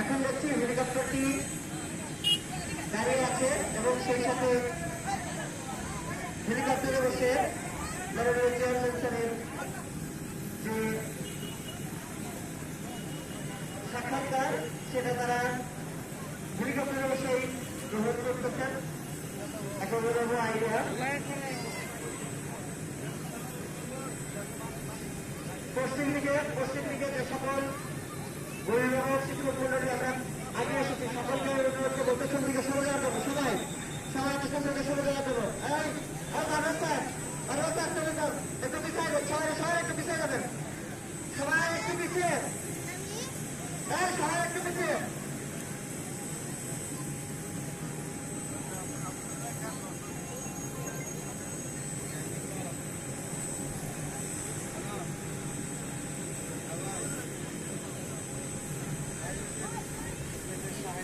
এখন দেখছি হেলিকপ্টারটি দাঁড়িয়ে আছে এবং সেই সাথে হেলিকপ্টারে বসে চেয়ারম্যান যে সাক্ষাৎকার, সেটা তারা হেলিকপ্টারে বসেই গ্রহণ করতেছেন। এখন আইডিয়া পশ্চিম দিকে পশ্চিম দিকে যে সকল বহির্ভাগ শিক্ষক মন্ডলী আমরা আগে এসেছি।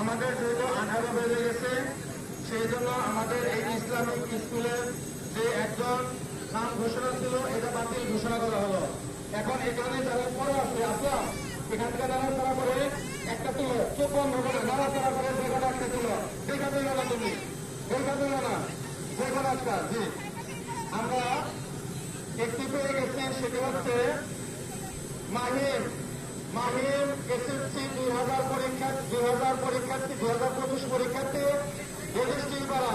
আমাদের যেহেতু আঠারো বেজে গেছে। সেই জন্য আমাদের এই ইসলামিক স্কুলের যে একজন নাম ঘোষণা ছিল, এটা বাতিল ঘোষণা করা হলো। এখন এখানে যারা পরে আছে আসলাম এখান থেকে নাড়াচাড়া করে, একটা তুলো চোখ বন্ধ করে নাড়াচাড়া করে যেখানে একটা তুলো দেখা দিল না তুমি? দেখা দিল না? যেখানে একটা? জি। আমরা একটি পেয়ে গেছি, সেটা হচ্ছে মাহিম মাহিম এসএসসি দুই হাজার পরীক্ষার্থী দুই হাজার পরীক্ষার্থী দুই হাজার পঁচিশ পরীক্ষার্থী রেজিস্ট্রি পাড়া।